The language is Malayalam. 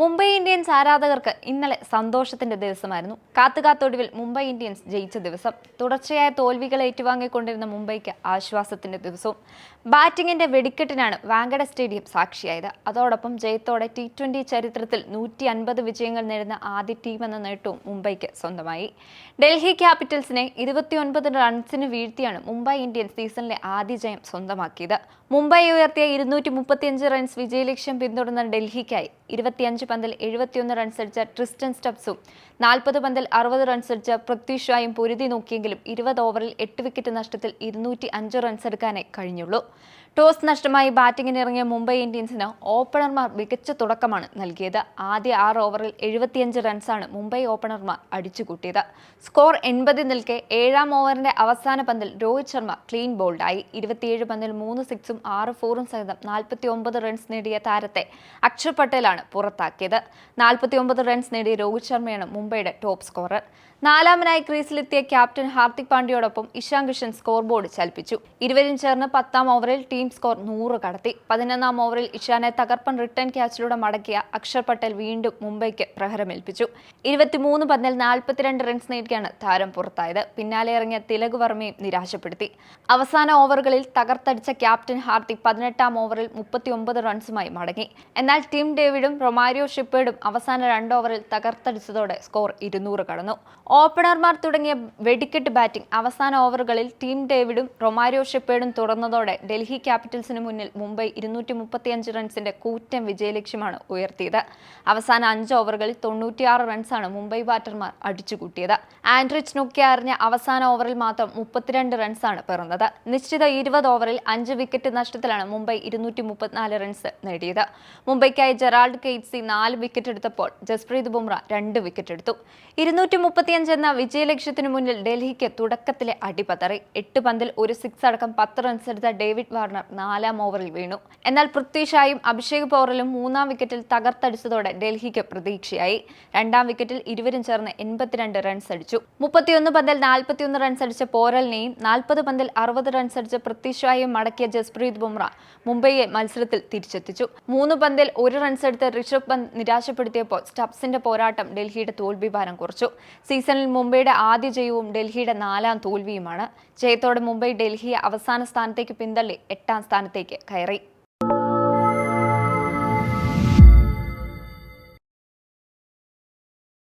മുംബൈ ഇന്ത്യൻസ് ആരാധകർക്ക് ഇന്നലെ സന്തോഷത്തിന്റെ ദിവസമായിരുന്നു. കാത്തുകാത്തൊടുവിൽ മുംബൈ ഇന്ത്യൻസ് ജയിച്ച ദിവസം. തുടർച്ചയായ തോൽവികൾ ഏറ്റുവാങ്ങിക്കൊണ്ടിരുന്ന മുംബൈക്ക് ആശ്വാസത്തിന്റെ ദിവസവും. ബാറ്റിംഗിന്റെ വെടിക്കെട്ടിനാണ് വാങ്കഡ സ്റ്റേഡിയം സാക്ഷിയായത്. അതോടൊപ്പം ജയത്തോടെ ടി ട്വന്റി ചരിത്രത്തിൽ നൂറ്റി അൻപത് വിജയങ്ങൾ നേടുന്ന ആദ്യ ടീം എന്ന നേട്ടവും മുംബൈക്ക് സ്വന്തമായി. ഡൽഹി ക്യാപിറ്റൽസിനെ ഇരുപത്തിയൊൻപത് റൺസിന് വീഴ്ത്തിയാണ് മുംബൈ ഇന്ത്യൻസ് സീസണിലെ ആദ്യ ജയം സ്വന്തമാക്കിയത്. മുംബൈ ഉയർത്തിയ ഇരുന്നൂറ്റി റൺസ് വിജയലക്ഷ്യം പിന്തുടർന്ന ഡൽഹിക്കായി ഇരുപത്തിയഞ്ച് പന്തിൽ എഴുപത്തിയൊന്ന് റൺസ് അടിച്ച ട്രിസ്റ്റൻ സ്റ്റബ്സും നാൽപ്പത് പന്തിൽ അറുപത് റൺസ് അടിച്ച പൃഥ്വി ഷായും പൊരുതി നോക്കിയെങ്കിലും ഇരുപത് ഓവറിൽ എട്ട് വിക്കറ്റ് നഷ്ടത്തിൽ ഇരുന്നൂറ്റി അഞ്ച് റൺസ് എടുക്കാനേ കഴിഞ്ഞുള്ളൂ. ടോസ് നഷ്ടമായി ബാറ്റിംഗിന് ഇറങ്ങിയ മുംബൈ ഇന്ത്യൻസിന് ഓപ്പണർമാർ മികച്ച തുടക്കമാണ് നൽകിയത്. ആദ്യ ആറ് ഓവറിൽ എഴുപത്തിയഞ്ച് റൺസാണ് മുംബൈ ഓപ്പണർമാർ അടിച്ചുകൂട്ടിയത്. സ്കോർ എൺപതിൽ നിൽക്കെ ഏഴാം ഓവറിന്റെ അവസാന പന്തിൽ രോഹിത് ശർമ്മ ക്ലീൻ ബോൾഡായി. ഇരുപത്തിയേഴ് പന്തിൽ മൂന്ന് സിക്സും ആറ് ഫോറും സഹിതം നാൽപ്പത്തി ഒമ്പത് റൺസ് നേടിയ താരത്തെ അക്ഷർ പട്ടേലാണ് പുറത്താക്കിയത്. നാൽപ്പത്തി ഒമ്പത് റൺസ് നേടിയ രോഹിത് ശർമ്മയാണ് മുംബൈയുടെ ടോപ്പ് സ്കോറർ. നാലാമനായി ക്രീസിലെത്തിയ ക്യാപ്റ്റൻ ഹാർദിക് പാണ്ഡ്യയോടൊപ്പം ഇഷാൻ കിഷൻ സ്കോർ ബോർഡ് ചലിപ്പിച്ചു. ഇരുവരും ചേർന്ന് പത്താം ഓവറിൽ ടീം സ്കോർ നൂറ് കടത്തി. പതിനൊന്നാം ഓവറിൽ ഇഷാനെ തകർപ്പൻ റിട്ടേൺ ക്യാച്ചിലൂടെ മടക്കിയ അക്ഷർ പട്ടേൽ വീണ്ടും മുംബൈക്ക് പ്രഹരമേൽപ്പിച്ചു. ഇരുപത്തിമൂന്ന് പന്തിൽ നാൽപ്പത്തിരണ്ട് റൺസ് നേടിയാണ് താരം പുറത്തായത്. പിന്നാലെ ഇറങ്ങിയ തിലക് വർമ്മയും നിരാശപ്പെടുത്തി. അവസാന ഓവറുകളിൽ തകർത്തടിച്ച ക്യാപ്റ്റൻ ഹാർദിക് പതിനെട്ടാം ഓവറിൽ മുപ്പത്തിയൊമ്പത് റൺസുമായി മടങ്ങി. എന്നാൽ ടിം ഡേവിഡും റൊമാരിയോ ഷിപ്പേർഡും അവസാന രണ്ട് ഓവറിൽ തകർത്തടിച്ചതോടെ സ്കോർ ഇരുന്നൂറ് കടന്നു. ഓപ്പണർമാർ തുടങ്ങിയ വെടിക്കെട്ട് ബാറ്റിംഗ് അവസാന ഓവറുകളിൽ ടീം ഡേവിഡും റൊമാരിയോ ഷിപ്പേർഡും തുറന്നതോടെ ഡൽഹി ക്യാപിറ്റൽസിന് മുന്നിൽ മുംബൈ ഇരുന്നൂറ്റി മുപ്പത്തിയഞ്ച് റൺസിന്റെ കൂറ്റൻ വിജയലക്ഷ്യമാണ് ഉയർത്തിയത്. അവസാന അഞ്ച് ഓവറുകളിൽ തൊണ്ണൂറ്റിയാറ് റൺസാണ് മുംബൈ ബാറ്റർമാർ അടിച്ചുകൂട്ടിയത്. ആൻഡ്രിച്ച് നോക്കി അറിഞ്ഞ അവസാന ഓവറിൽ മാത്രം മുപ്പത്തിരണ്ട് റൺസാണ് പിറന്നത്. നിശ്ചിത ഇരുപത് ഓവറിൽ അഞ്ച് വിക്കറ്റ് നഷ്ടത്തിലാണ് മുംബൈ ഇരുന്നൂറ്റി മുപ്പത്തിനാല് റൺസ് നേടിയത്. മുംബൈക്കായി ജെറാൾഡ് കെയ്റ്റ്സി നാല് വിക്കറ്റ് എടുത്തപ്പോൾ ജസ്പ്രീത് ബുംറ രണ്ട് വിക്കറ്റ് എടുത്തു. ഇരുന്നൂറ്റി മുപ്പത്തിയഞ്ച് എന്ന വിജയലക്ഷ്യത്തിനു മുന്നിൽ ഡൽഹിക്ക് തുടക്കത്തിലെ അടിപതറി. എട്ട് പന്തിൽ ഒരു സിക്സ് അടക്കം പത്ത് റൺസ് എടുത്ത ഡേവിഡ് വാർണർ നാലാം ഓവറിൽ വീണു. എന്നാൽ പൃഥ്വി ഷായും അഭിഷേക് പൗറലും മൂന്നാം വിക്കറ്റിൽ തകർത്തടിച്ചതോടെ ഡൽഹിക്ക് പ്രതീക്ഷയായി. രണ്ടാം വിക്കറ്റിൽ ഇരുവരും ചേർന്ന് എൺപത്തിരണ്ട് റൺസ് അടിച്ചു. മുപ്പത്തിയൊന്ന് പന്തിൽ നാൽപ്പത്തിയൊന്ന് റൺസ് അടിച്ച പോരലിനെയും നാൽപ്പത് പന്തിൽ അറുപത് റൺസ് അടിച്ച പൃഥ്വി ഷായും മടക്കിയ ജസ്പ്രീത് ബുംറ മുംബൈയെ മത്സരത്തിൽ തിരിച്ചെത്തിച്ചു. മൂന്ന് പന്തിൽ ഒരു റൺസ് എടുത്ത് ഋഷഭ് പന്ത് നിരാശപ്പെടുത്തിയപ്പോൾ സ്റ്റബ്സിന്റെ പോരാട്ടം ഡൽഹിയുടെ തോൽവി ഭാരം കുറച്ചു. സീസണിൽ മുംബൈയുടെ ആദ്യ ജയവും ഡൽഹിയുടെ നാലാം തോൽവിയുമാണ്. ജയത്തോടെ മുംബൈ ഡൽഹിയെ അവസാന സ്ഥാനത്തേക്ക് പിന്തള്ളി എട്ടാം സ്ഥാനത്തേക്ക് കയറി.